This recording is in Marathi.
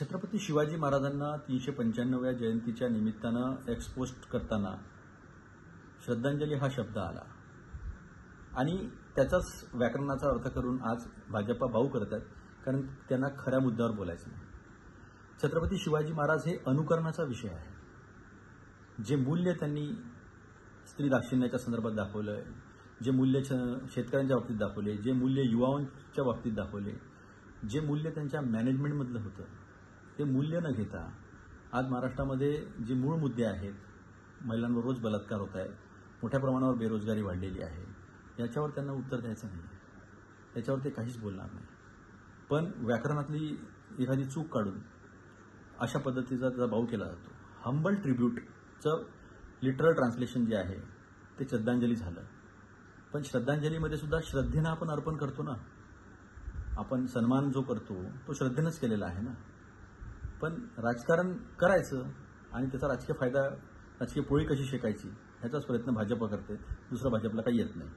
छत्रपती शिवाजी महाराजांना तीनशे पंच्याण्णव्या जयंतीच्या निमित्तानं एक्सपोस्ट करताना श्रद्धांजली हा शब्द आला. आणि त्याचाच व्याकरणाचा अर्थ करून आज भाजपा भाऊ करत आहेत कारण त्यांना खऱ्या मुद्द्यावर बोलायचं नाही. छत्रपती शिवाजी महाराज हे अनुकरणाचा विषय आहे. जे मूल्य त्यांनी स्त्री दाक्षिण्याच्या संदर्भात दाखवलं जे मूल्य शेतकऱ्यांच्या बाबतीत दाखवले जे मूल्य युवांच्या बाबतीत दाखवले जे मूल्य त्यांच्या मॅनेजमेंटमधलं होतं ते मूल्य न घेता आज महाराष्ट्रामध्ये जे मूळ मुद्दे आहेत महिलांवर रोज बलात्कार होत आहेत मोठ्या प्रमाणावर बेरोजगारी वाढलेली आहे याच्यावर त्यांना उत्तर द्यायचं नाही. त्याच्यावर ते काहीच बोलणार नाही. पण व्याकरणातली एखादी चूक काढून अशा पद्धतीचा त्याचा भाऊ केला जातो. हंबल ट्रिब्यूटचं लिटरल ट्रान्सलेशन जे आहे ते श्रद्धांजली झालं. पण श्रद्धांजलीमध्ये सुद्धा श्रद्धेनं आपण अर्पण करतो ना? आपण सन्मान जो करतो तो श्रद्धेनंच केलेला आहे ना? पण राजकारण करायचं आणि त्याचा राजकीय फायदा राजकीय पोळी कशी शेकायची ह्याचाच प्रयत्न भाजप करते. दुसरं भाजपला काही येत नाही.